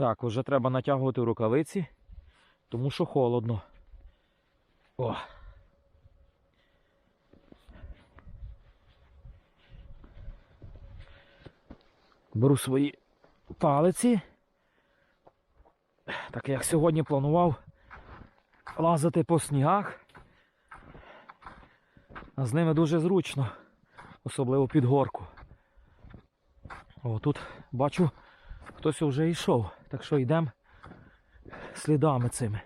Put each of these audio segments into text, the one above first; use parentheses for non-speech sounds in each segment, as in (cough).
Так, вже треба натягувати рукавиці, тому що холодно. О! Беру свої палиці. Так як сьогодні планував, лазити по снігах. А з ними дуже зручно, особливо під горку. О, тут бачу, хтось вже йшов, так що йдемо слідами цими.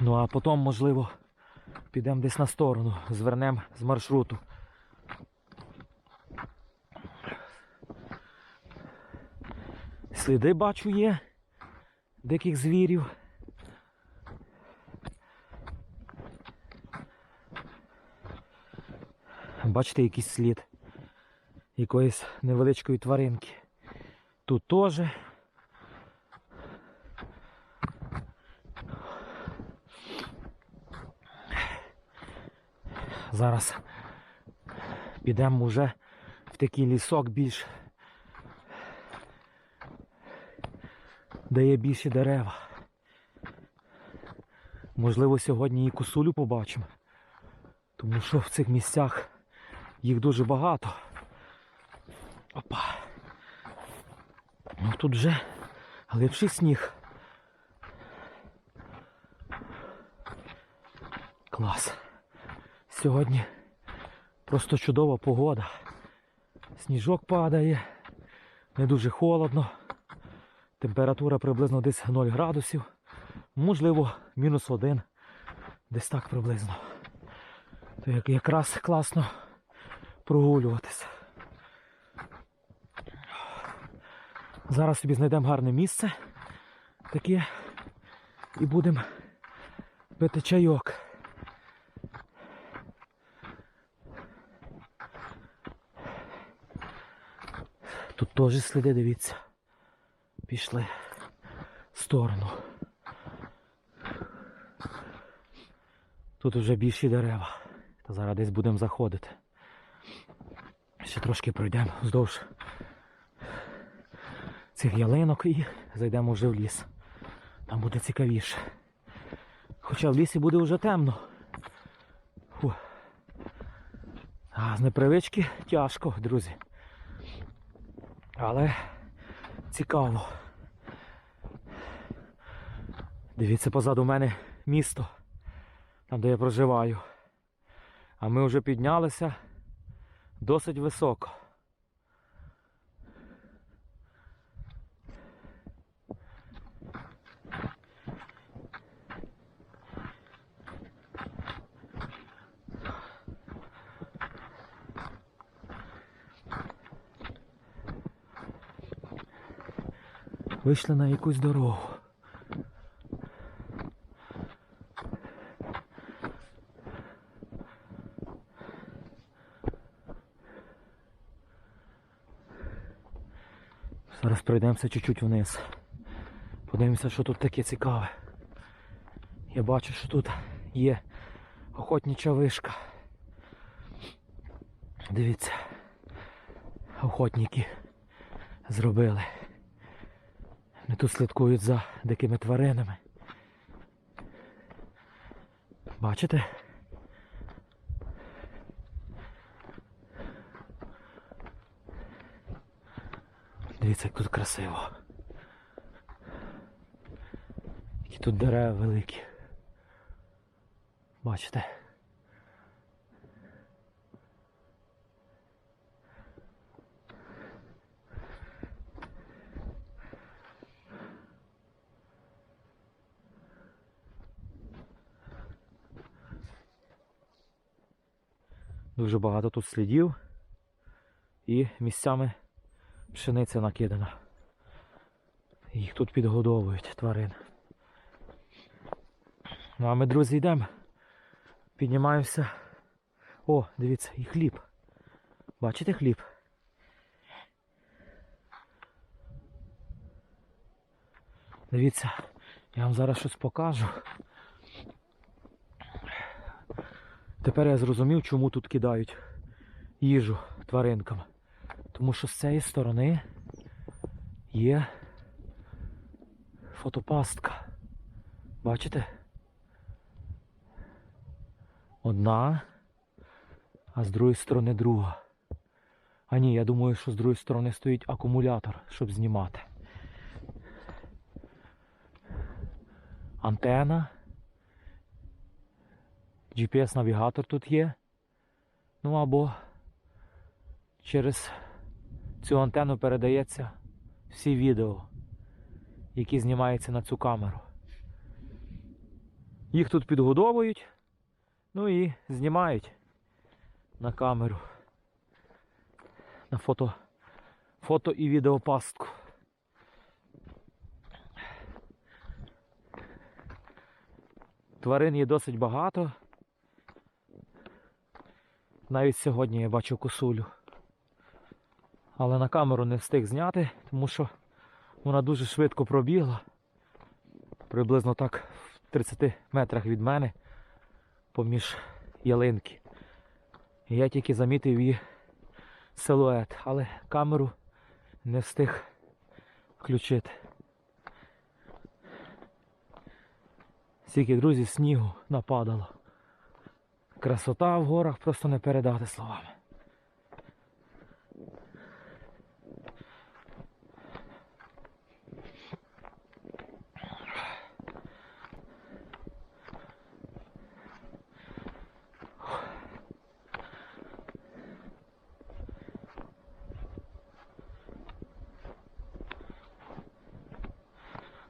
Ну а потім, можливо, підемо десь на сторону, звернемо з маршруту. Сліди бачу є диких звірів. Бачите, якийсь слід якоїсь невеличкої тваринки. Тут теж. Зараз підемо вже в такий лісок більш, де є більші дерева. Можливо, сьогодні і косулю побачимо, тому що в цих місцях їх дуже багато. Опа. Ну тут вже глибший сніг. Клас. Сьогодні просто чудова погода. Сніжок падає, не дуже холодно. Температура приблизно десь 0 градусів. Можливо, мінус один. Десь так приблизно. То якраз класно прогулюватися. Зараз собі знайдемо гарне місце таке і будемо пити чайок. Тут теж сліди, дивіться. Пішли в сторону. Тут вже більші дерева. Та зараз десь будемо заходити. Ще трошки пройдемо вздовж цих ялинок і зайдемо вже в ліс. Там буде цікавіше. Хоча в лісі буде вже темно. Фу. А з непривички тяжко, друзі. Але цікаво. Дивіться, позаду мене місто, там де я проживаю. А ми вже піднялися досить високо. Вийшли на якусь дорогу. Зараз пройдемося чуть-чуть вниз. Подивимося, що тут таке цікаве. Я бачу, що тут є охотнича вишка. Дивіться, охотники зробили. Вони тут слідкують за дикими тваринами. Бачите? Дивіться, як тут красиво. Які тут дерева великі. Бачите? Дуже багато тут слідів і місцями пшениця накидана. Їх тут підгодовують тварин. Ну а ми, друзі, йдемо. Піднімаємося. О, дивіться, і хліб. Бачите хліб? Дивіться, я вам зараз щось покажу. Тепер я зрозумів, чому тут кидають їжу тваринкам. Тому що з цієї сторони є фотопастка. Бачите? Одна, а з другої сторони друга. А ні, я думаю, що з другої сторони стоїть акумулятор, щоб знімати. Антена. GPS-навігатор тут є. Ну або через цю антенну передається всі відео, які знімаються на цю камеру. Їх тут підгодовують, ну і знімають на камеру. На фото, фото і відеопастку. Тварин є досить багато. Навіть сьогодні я бачу косулю. Але на камеру не встиг зняти, тому що вона дуже швидко пробігла. Приблизно так в 30 метрах від мене поміж ялинки. Я тільки замітив її силует, але камеру не встиг включити. Стільки друзі снігу нападало. Красота в горах просто не передати словами.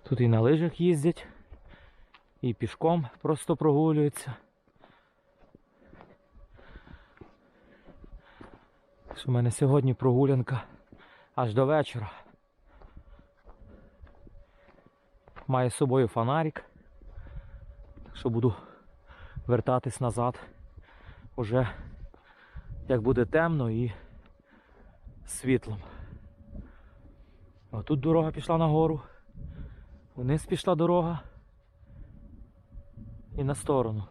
Тут і на лижах їздять, і пішком просто прогулюються. В мене сьогодні прогулянка аж до вечора. Маю з собою фонарик, так що буду вертатись назад уже як буде темно і світлом. А тут дорога пішла нагору. Вниз пішла дорога і на сторону.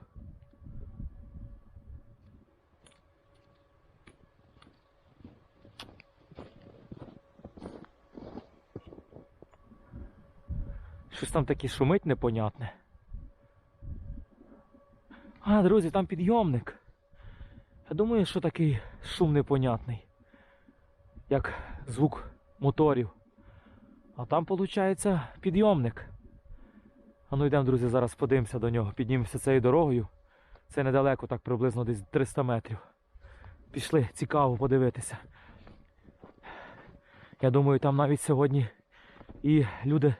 Щось там таке шумить непонятне. А, друзі, там підйомник. Я думаю, що такий шум непонятний. Як звук моторів. А там, виходить, підйомник. А ну йдемо, друзі, зараз подивимося до нього. Піднімемося цією дорогою. Це недалеко, так приблизно десь 300 метрів. Пішли, цікаво подивитися. Я думаю, там навіть сьогодні і люди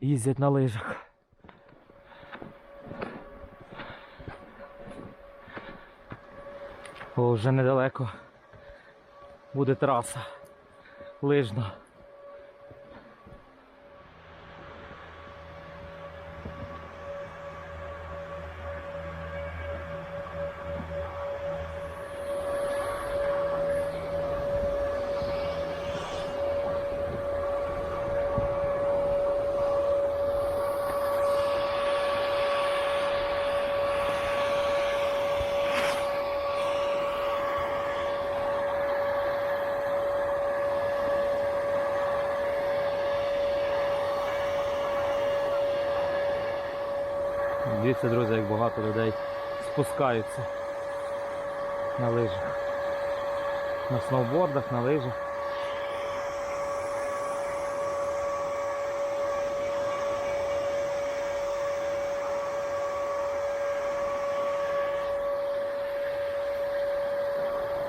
їздять на лижах. О, вже недалеко буде траса лижна. Дивіться, друзі, як багато людей спускаються на лижах. На сноубордах, на лижах.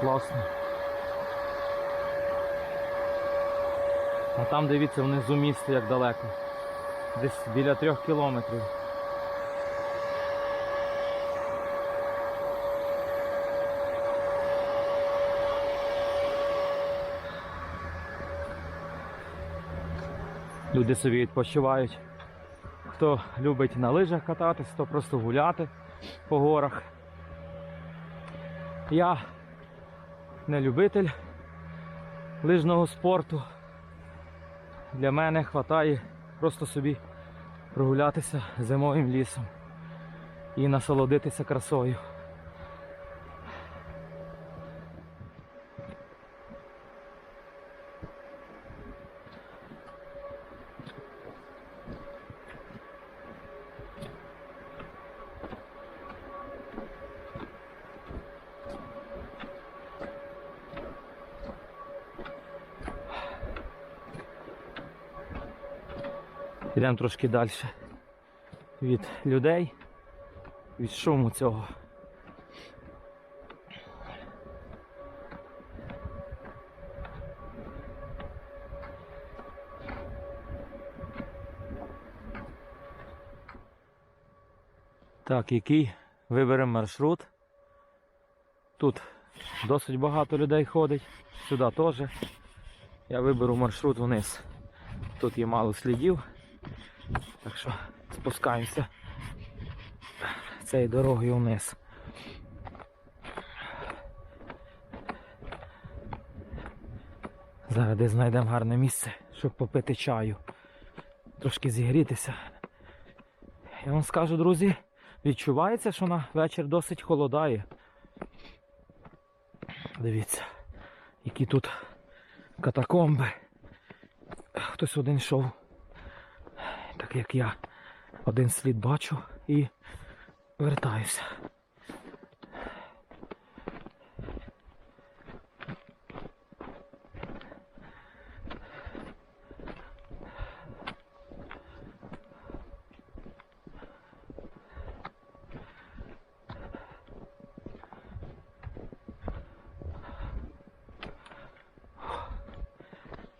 Класно. А там дивіться внизу місто як далеко. Десь біля трьох кілометрів. Люди собі відпочивають. Хто любить на лижах кататись, хто просто гуляти по горах. Я не любитель лижного спорту. Для мене вистачає просто собі прогулятися зимовим лісом і насолодитися красою. Йдемо трошки далі від людей, від шуму цього. Так, який виберемо маршрут. Тут досить багато людей ходить, сюди теж. Я виберу маршрут вниз. Тут є мало слідів. Так що спускаємося цією дорогою вниз. Зараз десь знайдемо гарне місце, щоб попити чаю. Трошки зігрітися. Я вам скажу, друзі, відчувається, що на вечір досить холодає. Дивіться, які тут катакомби. Хтось один йшов, так як я один слід бачу і вертаюся.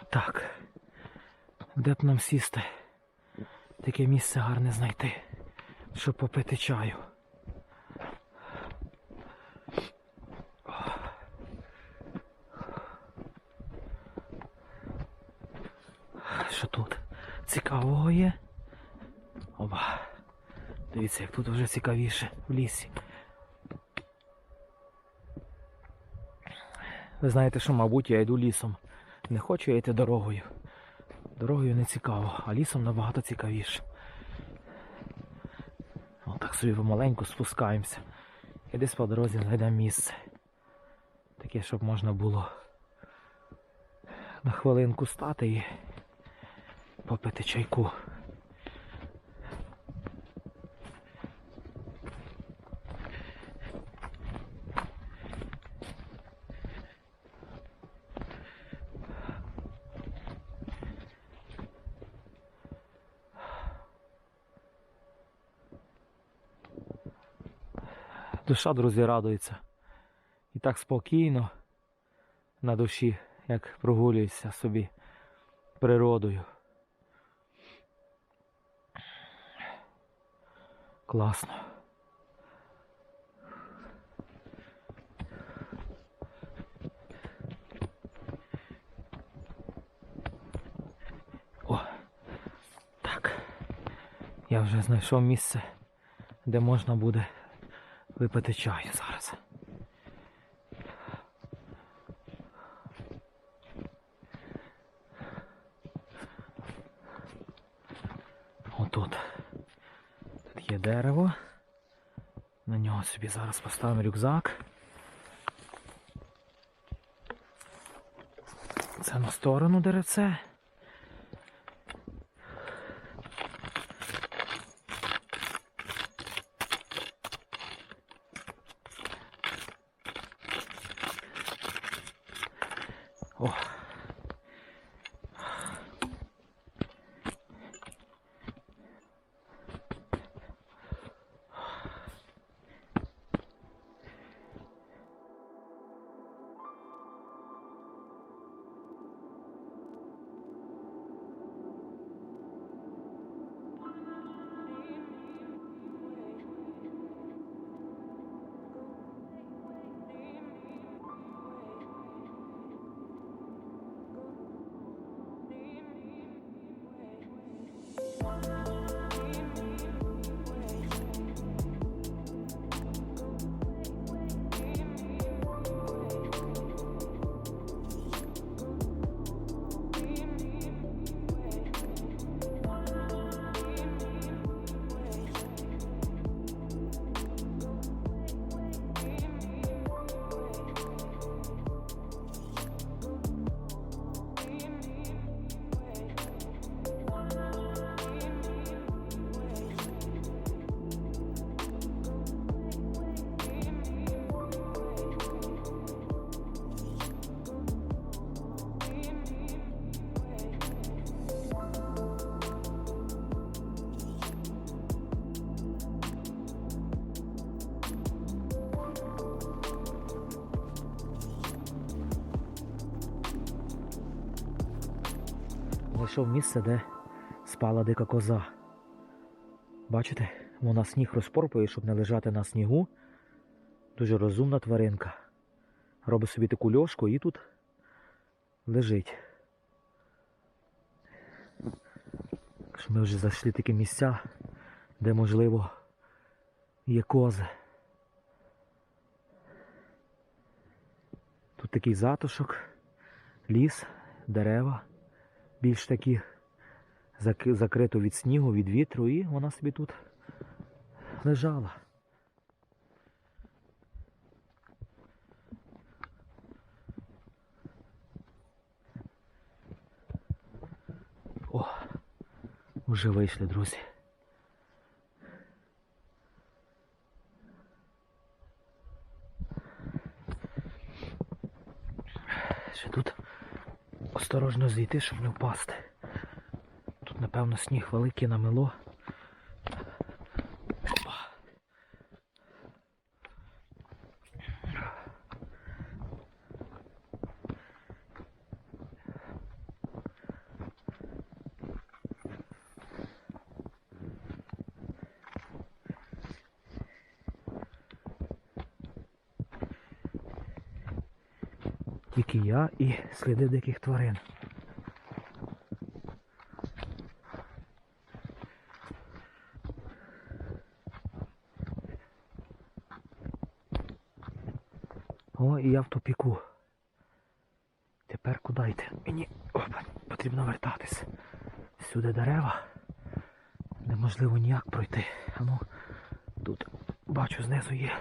Так. Де б нам сісти? Таке місце гарне знайти, щоб попити чаю. Що тут? Цікавого є? Оба. Дивіться, як тут вже цікавіше в лісі. Ви знаєте, що, мабуть, я йду лісом. Не хочу я йти дорогою. Дорогою не цікаво, а лісом набагато цікавіше. Отак собі помаленьку спускаємося. І десь по дорозі знайдемо місце. Таке, щоб можна було на хвилинку стати і попити чайку. Душа, друзі, радується. І так спокійно на душі, як прогулюєшся собі природою. Класно. О, так. Я вже знайшов місце, де можна буде випити чаю зараз. Отут. Тут є дерево. На нього собі зараз поставимо рюкзак. Це на сторону деревце. О. знайшов місце, де спала дика коза. Бачите, вона сніг розпорпує, щоб не лежати на снігу. Дуже розумна тваринка. Робить собі таку льошку і тут лежить. Що Ми вже зайшли такі місця, де можливо є кози. Тут такий затишок, ліс, дерева, більш такі зак- закрито від снігу, від вітру, і вона собі тут лежала. О, вже вийшли, друзі. Ще тут осторожно зійти, щоб не впасти. Тут, напевно, сніг великий намело. Тільки я і сліди диких тварин. О, і я в тупіку. Тепер куди йти? Мені опа, потрібно вертатись. Сюди дерева. Неможливо ніяк пройти. А ну, тут бачу знизу є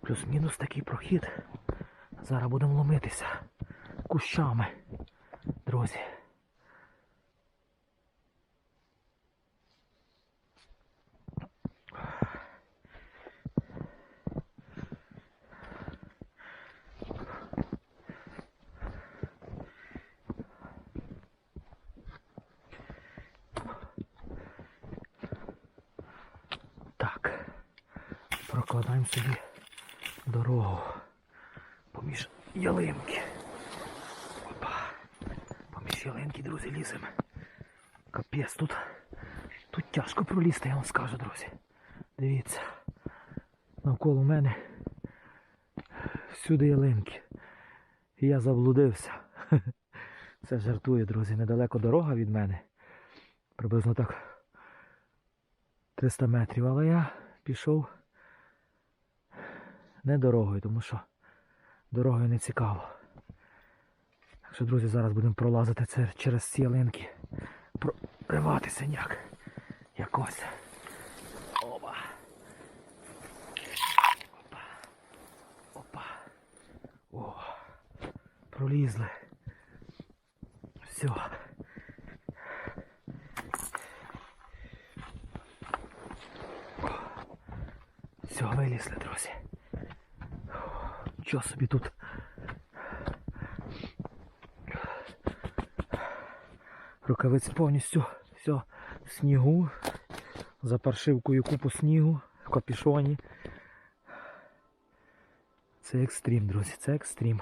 плюс-мінус такий прохід. Зараз будемо ломитися кущами, друзі. Так, прокладаємо собі дорогу поміж ялинки. Опа. Поміж ялинки, друзі, ліземо. Капець, тут, тут тяжко пролізти, я вам скажу, друзі. Дивіться. Навколо мене всюди ялинки. І я заблудився. (laughs) Це жартує, друзі. Недалеко дорога від мене. Приблизно так 300 метрів. Але я пішов не дорогою, тому що дорогою не цікаво. Що, друзі, зараз будемо пролазити це через ці ялинки. Прориватися ніяк. Якось. Опа. Опа. Опа. О. Пролізли. Все. Все, вилізли, друзі. Що собі тут? Рукавиці повністю все в снігу. За паршивкою купу снігу в капішоні. Це екстрім, друзі, це екстрім.